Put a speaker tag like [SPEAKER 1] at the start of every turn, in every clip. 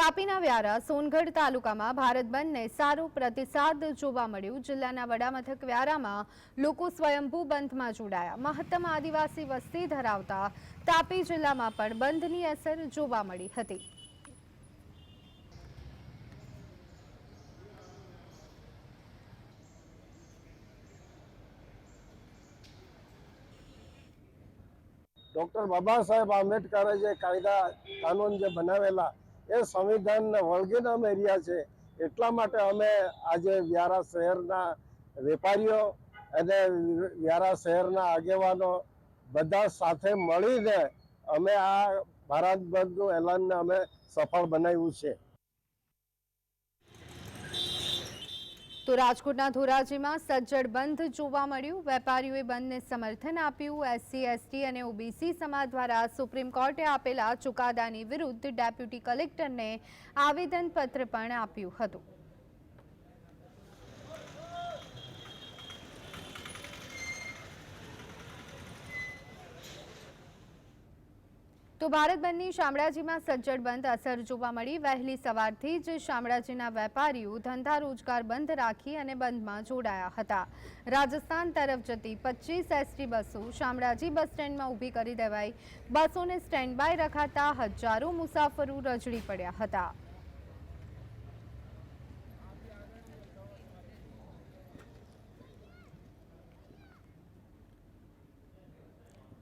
[SPEAKER 1] તાપીના વ્યારા સોનગઢ તાલુકામાં ભારત બંધને સારો પ્રતિસાદ જોવા મળ્યું. જિલ્લાના વડામથક વ્યારામાં લોકો સ્વયંભૂ બંધમાં જોડાયા. મહત્તમ આદિવાસી વસ્તી ધરાવતા તાપી જિલ્લામાં પણ બંધની અસર જોવા મળી હતી.
[SPEAKER 2] ડોક્ટર બાબા સાહેબ આંબેડકરે જે કાયદા, કાનૂન જે બનાવેલા એ સંવિધાનને વળગીને અમે રહ્યા છે. એટલા માટે અમે આજે વ્યારા શહેરના વેપારીઓ અને વ્યારા શહેરના આગેવાનો બધા સાથે મળીને અમે આ ભારત બંધનું એલાનને અમે સફળ બનાવ્યું છે.
[SPEAKER 1] તો રાજકોટના ધોરાજીમાં સજ્જડ બંધ જોવા મળ્યું. વેપારીઓએ બંધને સમર્થન આપ્યું. એસસી, એસટી અને ઓબીસી સમાજ દ્વારા સુપ્રીમ કોર્ટે આપેલા ચુકાદાની વિરુદ્ધ ડેપ્યુટી કલેક્ટરને આવેદનપત્ર પણ આપ્યું હતું. તો ભારત બંધની શામળાજીમાં સજ્જડ બંધ અસર જોવા મળી. વહેલી સવારથી જ શામળાજીના વેપારીઓ ધંધા રોજગાર બંધ રાખી અને બંધમાં જોડાયા હતા. રાજસ્થાન તરફ જતી પચીસ એસટી બસો શામળાજી બસ સ્ટેન્ડમાં ઊભી કરી દેવાઈ. બસોને સ્ટેન્ડ બાય રખાતા હજારો મુસાફરો રજડી પડ્યા હતા.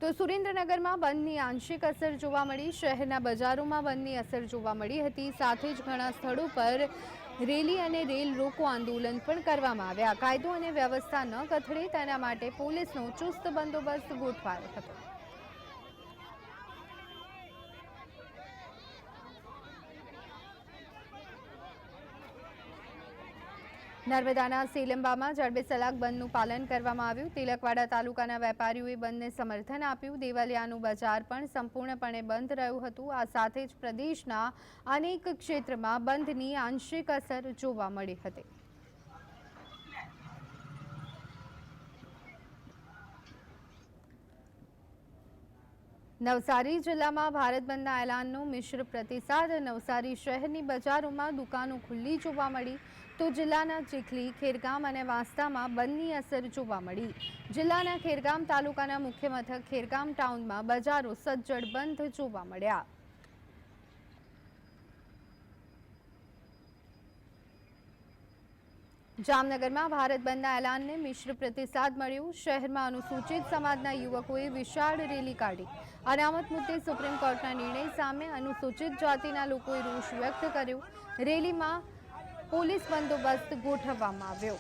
[SPEAKER 1] તો સુરેન્દ્રનગરમાં બંધની આંશિક અસર જોવા મળી. શહેરના બજારોમાં બંધની અસર જોવા મળી હતી. સાથે જ ઘણા સ્થળો પર રેલી અને રેલ રોકો આંદોલન પણ કરવામાં આવ્યા. કાયદો અને વ્યવસ્થા ન કથળે તેના માટે પોલીસનો ચુસ્ત બંદોબસ્ત ગોઠવાયો હતો. નર્મદાના સેલંબામાં જડબે સલાક બંધનું પાલન કરવામાં આવ્યું. તિલકવાડા તાલુકાના વેપારીઓએ બંધને સમર્થન આપ્યું. દેવાલિયાનું બજાર પણ સંપૂર્ણપણે બંધ રહ્યું હતું. આ સાથે જ પ્રદેશના અનેક ક્ષેત્રમાં બંધની આંશિક અસર જોવા મળી હતી. નવસારી જિલ્લામાં ભારત બંધના એલાનનો મિશ્ર પ્રતિસાદ નવસારી શહેરની બજારોમાં દુકાનો ખુલ્લી જોવા મળી તો જિલ્લાના ચીખલી, ખેરગામ અને વાંસદામાં બંધની અસર જોવા મળી. જિલ્લાના ખેરગામ તાલુકાના મુખ્ય મથક ખેરગામ ટાઉનમાં બજારો સજ્જડ બંધ જોવા મળ્યા. જામનગરમાં ભારત બંધના એલાનને મિશ્ર પ્રતિસાદ મળ્યો. શહેરમાં અનુસૂચિત સમાજના યુવકોએ વિશાળ રેલી કાઢી. અનામત મુદ્દે સુપ્રીમ કોર્ટના નિર્ણય સામે અનુસૂચિત જાતિના લોકોએ રોષ વ્યક્ત કર્યો. રેલીમાં પોલીસ બંદોબસ્ત ગોઠવવામાં આવ્યો.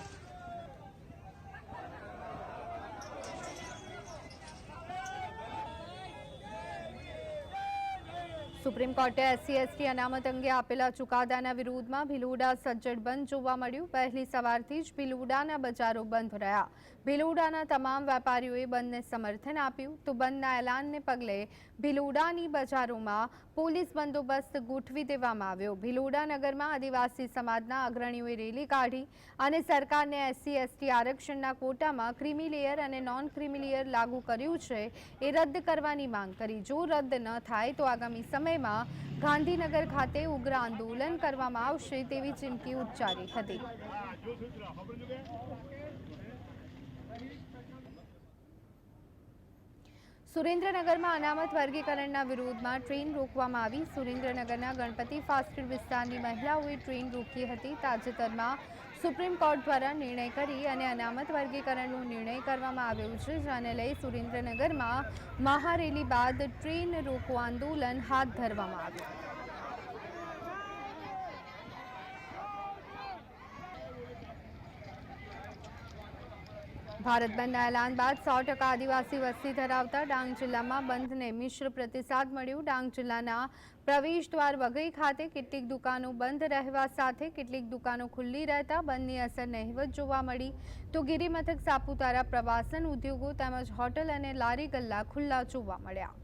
[SPEAKER 1] સુપ્રીમ કોર્ટે એસસી, એસટી અનામત અંગે આપેલા ચુકાદાના વિરોધમાં ભીલુડા સજ્જડ બંધ જોવા મળ્યું. પહેલી સવારથી જ ભીલુડાના બજારો બંધ રહ્યા. ભીલુડાના તમામ વેપારીઓએ બંધને સમર્થન આપ્યું. તો બંધના એલાનને પગલે ભીલુડાની બજારોમાં પોલીસ બંદોબસ્ત ગોઠવી દેવામાં આવ્યો. ભીલુડા નગરમાં આદિવાસી સમાજના અગ્રણીઓએ રેલી કાઢી અને સરકારને એસસી, એસટી આરક્ષણના કોટામાં ક્રિમી લેયર અને નોન ક્રિમી લેયર લાગુ કર્યું છે એ રદ કરવાની માંગ કરી. જો રદ ન થાય તો આગામી સમયમાં ગાંધીનગર ખાતે ઉગ્ર આંદોલન કરવામાં આવશે તેવી ચીમકી ઉચ્ચારી હતી. સુરેન્દ્રનગરમાં અનામત વર્ગીકરણના વિરોધમાં ટ્રેન રોકવામાં આવી. સુરેન્દ્રનગરના ગણપતિ ફાસ્ટફૂડ વિસ્તારની મહિલાઓએ ટ્રેન રોકી હતી. તાજેતરમાં સુપ્રીમ કોર્ટ દ્વારા નિર્ણય કરી અને અનામત વર્ગીકરણનો નિર્ણય કરવામાં આવ્યો છે, જેને લઈ સુરેન્દ્રનગરમાં મહારેલી બાદ ટ્રેન રોકો આંદોલન હાથ ધરવામાં આવ્યું. ભારત બંધના એલાન બાદ સો ટકા આદિવાસી વસ્તી ધરાવતા ડાંગ જિલ્લામાં બંધને મિશ્ર પ્રતિસાદ મળ્યો. ડાંગ જિલ્લાના પ્રવેશ દ્વાર વઘઈ ખાતે કેટલીક દુકાનો બંધ રહેવા સાથે કેટલીક દુકાનો ખુલ્લી રહેતા બંધની અસર નહિવત જોવા મળી. તો ગિરિમથક સાપુતારા પ્રવાસન ઉદ્યોગો તેમજ હોટલ અને લારી ગલ્લા ખુલ્લા જોવા મળ્યા.